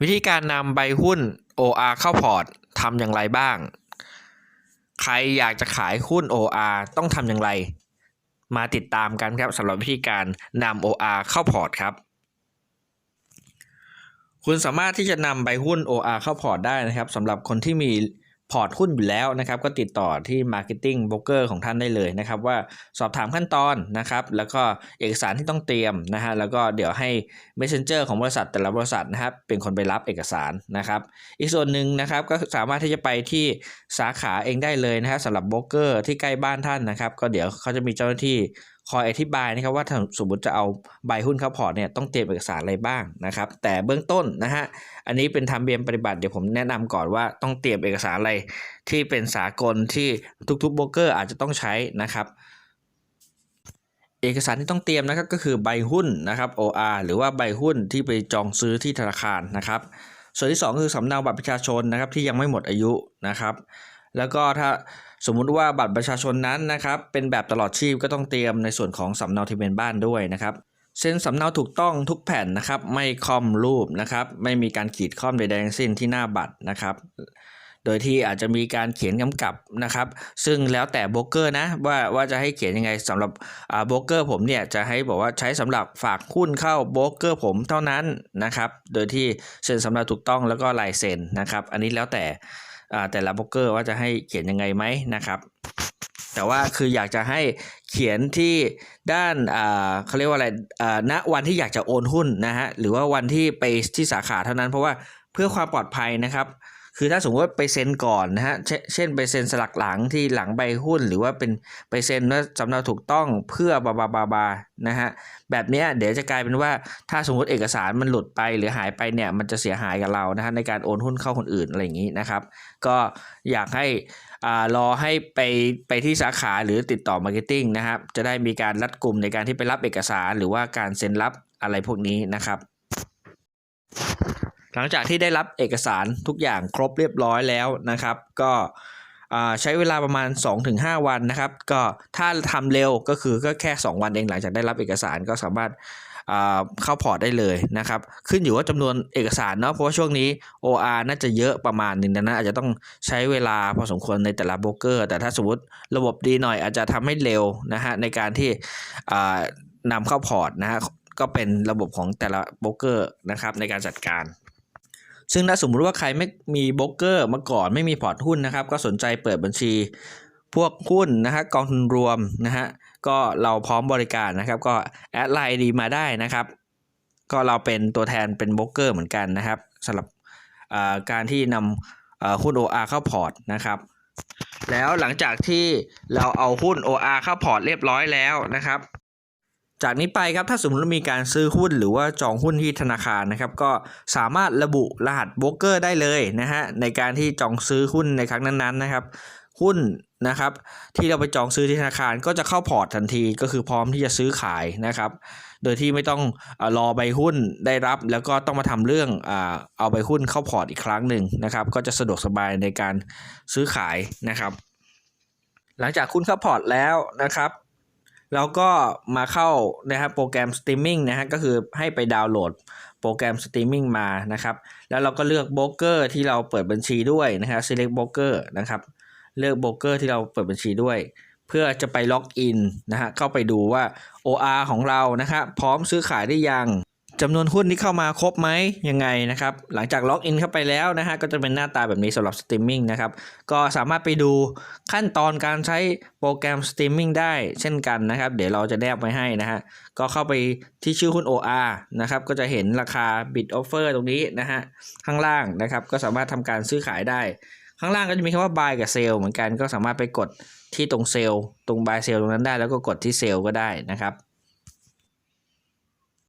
วิธีการนำใบหุ้น OR เข้าพอร์ตทำอย่างไรบ้าง ใครอยากจะขายหุ้น OR ต้องทำอย่างไร มาติดตามกันครับสำหรับวิธีการนำ OR เข้าพอร์ตครับ คุณสามารถที่จะนำใบหุ้น OR เข้าพอร์ตได้นะครับสำหรับคนที่มี พอร์ตหุ้นอยู่แล้วนะครับ ก็ติดต่อที่ Marketing Broker ของท่านได้เลยนะครับ ว่าสอบถามขั้นตอนนะครับ แล้วก็เอกสารที่ต้องเตรียมนะฮะแล้วก็เดี๋ยวให้ Messenger ของบริษัทแต่ละบริษัทนะครับเป็นคนไปรับเอกสารนะครับ อีกส่วนหนึ่งนะครับก็สามารถที่จะไปที่สาขาเองได้เลยนะครับสำหรับโบรกเกอร์ที่ใกล้บ้านท่านนะครับ ก็เดี๋ยวเขาจะมีเจ้าหน้าที่ คอยอธิบายนะครับว่าถ้าสมมติจะเอาใบหุ้นเข้าพอร์ตเนี่ยต้องเตรียมเอกสารอะไรบ้างนะครับ แต่เบื้องต้นนะฮะอันนี้เป็นทำเบียมปฏิบัติเดี๋ยวผมแนะนำก่อนว่าต้องเตรียมเอกสารอะไรที่เป็นสากลที่ทุกๆโบรกเกอร์อาจจะต้องใช้นะครับเอกสารที่ต้องเตรียมนะครับก็คือใบหุ้นนะครับ OR หรือว่าใบหุ้นที่ไปจองซื้อที่ธนาคารนะครับ ส่วนที่ 2 คือสำเนาบัตรประชาชนนะครับที่ยังไม่หมดอายุนะครับ แล้วก็ถ้าสมมุติว่าบัตรประชาชนนั้นนะครับ เป็นแบบตลอดชีพก็ต้องเตรียมในส่วนของสำเนาทะเบียนบ้านด้วยนะครับเซ็นสำเนาถูกต้องทุกแผ่นนะครับ ไม่คอมรูปนะครับ ไม่มีการขีดข้อมใดๆทั้งสิ้นที่หน้าบัตรนะครับโดยที่อาจจะมีการเขียนกำกับนะครับ ซึ่งแล้วแต่โบรกเกอร์นะว่าว่าจะให้เขียนยังไงสำหรับอ่าโบรกเกอร์ผมเนี่ยจะให้บอกว่าใช้สำหรับฝากหุ้นเข้าโบรกเกอร์ผมเท่านั้นนะครับ โดยที่เซ็นสำเนาถูกต้องแล้วก็ลายเซ็นนะครับ อันนี้แล้วแต่ แต่ละโบรกเกอร์ว่าจะให้เขียนยังไงไหมนะครับ แต่ว่าคืออยากจะให้เขียนที่ด้านอ่าเขาเรียกว่าอะไรอ่าณวันที่อยากจะโอนหุ้นนะฮะหรือว่าวันที่ไปที่สาขาเท่านั้นเพราะว่าเพื่อความปลอดภัยนะครับ คือถ้าสมมติว่าไปเซ็นก่อนนะฮะเช่นเช่นไปเซ็นสลักหลังที่หลังใบหุ้น หรือว่าเป็นไปเซ็นว่าสำเนาถูกต้องเพื่อบาบาบาบานะฮะแบบนี้เดี๋ยวจะกลายเป็นว่าถ้าสมมติเอกสารมันหลุดไปหรือหายไปเนี่ยมันจะเสียหายกับเรานะฮะในการโอนหุ้นเข้าคนอื่นอะไรอย่างนี้นะครับ ก็อยากให้อ่ารอให้ไปไปที่สาขาหรือติดต่อมาร์เก็ตติ้งนะครับจะได้มีการรัดกลุ่มในการที่ไปรับเอกสาร หรือว่าการเซ็นรับอะไรพวกนี้นะครับ หลังจากที่ได้รับเอกสารทุกอย่างครบเรียบร้อยแล้วนะครับ ก็ใช้เวลาประมาณ 2-5 วันนะครับ ก็ถ้าทำเร็วก็คือก็แค่ 2 วันเองหลังจากได้รับเอกสารก็สามารถเข้าพอร์ตได้เลยนะครับ ขึ้นอยู่ว่าจำนวนเอกสารเนาะเพราะว่าช่วงนี้ OR น่าจะเยอะประมาณหนึงดังนั้นอาจจะต้องใช้เวลาพอสมควรในแต่ละโบรกเกอร์ แต่ถ้าสมมติระบบดีหน่อยอาจจะทำให้เร็วนะฮะในการที่นำเข้าพอร์ตนะฮะก็เป็นระบบของแต่ละโบรกเกอร์นะครับในการจัดการ ซึ่งถ้าสมมุติว่าใครไม่มีโบรกเกอร์มาก่อนไม่มีพอร์ตหุ้นนะครับ ก็สนใจเปิดบัญชี พวกหุ้นนะฮะกองทุนรวมนะฮะก็เราพร้อมบริการนะครับ ก็แอดไลน์ดีมาได้นะครับ ก็เราเป็นตัวแทนเป็นโบรกเกอร์เหมือนกันนะครับสำหรับอ่าการที่นำอ่าหุ้น OR เข้าพอร์ตนะครับ แล้วหลังจากที่เราเอาหุ้น OR เข้าพอร์ตเรียบร้อยแล้วนะครับ จากนี้ไปครับถ้าสมมติมีการซื้อหุ้นหรือว่าจองหุ้นที่ธนาคารนะครับก็สามารถระบุรหัสโบรกเกอร์ได้เลยนะฮะในการที่จองซื้อหุ้นในครั้งนั้นๆนะครับหุ้นนะครับที่เราไปจองซื้อที่ธนาคารก็จะเข้าพอร์ตทันทีก็คือพร้อมที่จะซื้อขายนะครับ โดยที่ไม่ต้องอรอใบหุ้นได้รับ แล้วก็ต้องมาทำเรื่องอเอาใบหุ้นเข้าพอร์ตอีกครั้งหนึ่งนะครับ ก็จะสะดวกสบายในการซื้อขายนะครับ หลังจากคุณเข้าพอร์ตแล้วนะครับ แล้วก็มาเข้านะครับโปรแกรมสตรีมมิ่งนะฮะก็คือให้ไปดาวน์โหลดโปรแกรมสตรีมมิ่งมานะครับแล้วเราก็เลือกโบรกเกอร์ที่เราเปิดบัญชีด้วยนะครับ select broker นะครับเลือกโบรกเกอร์ที่เราเปิดบัญชีด้วย เพื่อจะไปล็อกอินนะฮะเข้าไปดูว่า OR ของเรานะครับพร้อมซื้อขายได้ยัง จำนวนหุ้นที่เข้ามาครบไหมยังไงนะครับ หลังจากล็อกอินเข้าไปแล้วนะฮะก็จะเป็นหน้าตาแบบนี้สำหรับสตรีมมิ่งนะครับ ก็สามารถไปดูขั้นตอนการใช้โปรแกรมสตรีมมิ่งได้เช่นกันนะครับ เดี๋ยวเราจะแนบไว้ให้นะฮะก็เข้าไปที่ชื่อหุ้น OR นะครับก็จะเห็นราคา bid offer ตรงนี้นะฮะข้างล่างนะครับก็สามารถทำการซื้อขายได้ ข้างล่างก็จะมีคำว่า buy กับ sell เหมือนกันก็สามารถไปกดที่ตรงเซลล์ตรง buy sell ตรงนั้นได้แล้วก็กดที่ sell ก็ได้นะครับ